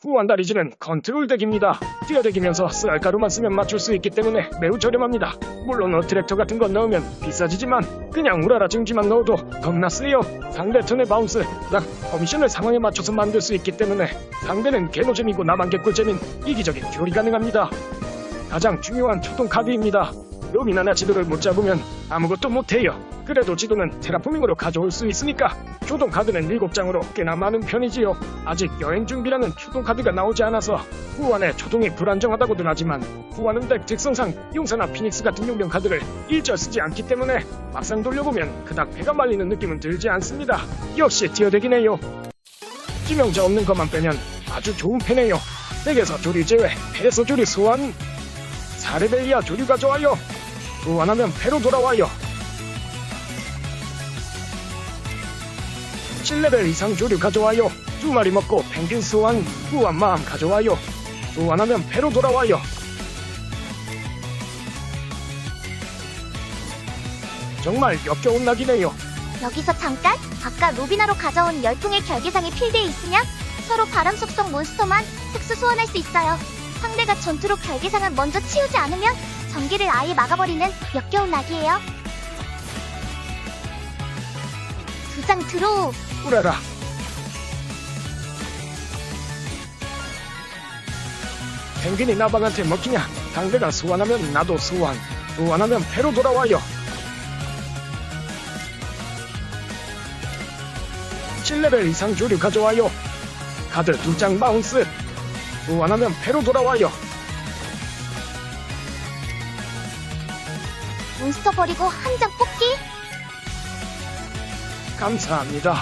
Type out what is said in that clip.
후원다리즈는 컨트롤 덱입니다. 뛰어대기면서 쌀가루만 쓰면 맞출 수 있기 때문에 매우 저렴합니다. 물론 어트랙터 같은 거 넣으면 비싸지지만 그냥 우라라 증지만 넣어도 겁나 세요. 상대 턴의 바운스, 딱 커미션을 상황에 맞춰서 만들 수 있기 때문에 상대는 개노잼이고 나만 개꿀잼인 이기적인 듀얼이 가능합니다. 가장 중요한 초동 카드입니다. 로미나나 지도를 못 잡으면 아무것도 못해요. 그래도 지도는 테라포밍으로 가져올 수 있으니까 초동 카드는 7장으로 꽤나 많은 편이지요. 아직 여행 준비라는 초동 카드가 나오지 않아서 후원의 초동이 불안정하다고들 하지만 후원은 덱 특성상 용사나 피닉스 같은 용병 카드를 일절 쓰지 않기 때문에 막상 돌려보면 그닥 배가 말리는 느낌은 들지 않습니다. 역시 티어덱이네요. 지명자 없는 것만 빼면 아주 좋은 편이에요. 덱에서 조류 제외, 패에서 조류 소환, 사레벨리아 조류가 좋아요. 소환하면 패로 돌아와요. 7레벨 이상 조류 가져와요. 두 마리 먹고 펭귄 소환, 후한 마음 가져와요. 소환하면 패로 돌아와요. 정말 역겨운 낙이네요. 여기서 잠깐 아까 로비나로 가져온 열풍의 결계상이 필드에 있으면 서로 바람 속성 몬스터만 특수 소환할 수 있어요. 상대가 전투로 결계상을 먼저 치우지 않으면 전기를 아예 막아버리는 역겨운 낙이에요. 두 장 드로우 꾸라라. 펭귄이 나방한테 먹히냐? 상대가 소환하면 나도 소환. 소환하면 패로 돌아와요. 7레벨 이상 조류 가져와요. 카드 두장 바운스. 소환하면 패로 돌아와요. 몬스터 버리고 한 장 뽑기 감사합니다.